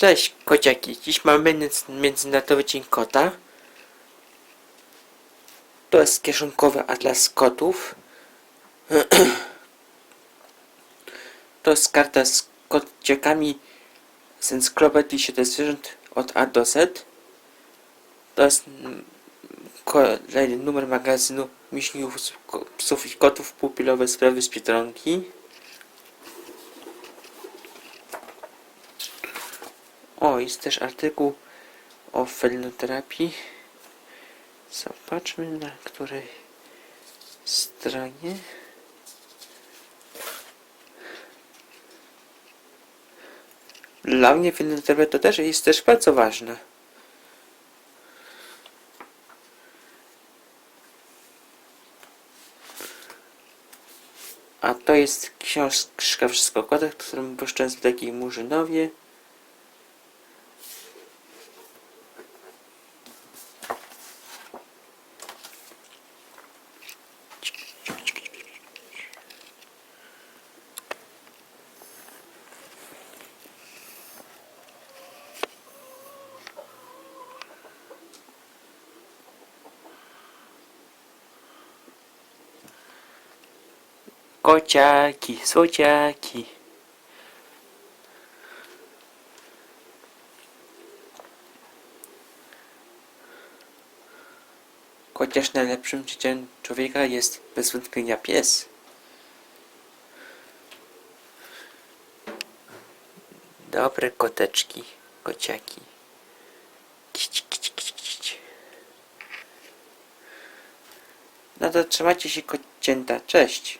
Cześć kociaki, dziś mamy między- Międzynarodowy Dzień Kota. To jest kieszonkowy atlas kotów. To jest karta z kociakami z Encyklopedii Świata Zwierząt od A do Z. To jest kolejny numer magazynu Miśniów Psów i Kotów Pupilowe Sprawy z Biedronki. O, jest też artykuł o felinoterapii. Zobaczmy na której stronie. Dla mnie felinoterapia to też jest też bardzo ważne. A to jest książka Wszystko o kotach, którą w takiej Murzynowie. Kociaki, słodziaki. Chociaż najlepszym dzieciem człowieka jest bez wątpienia pies. Dobre koteczki, kociaki. Kić, kić, kić, kić. No to trzymajcie się kocięta. Cześć.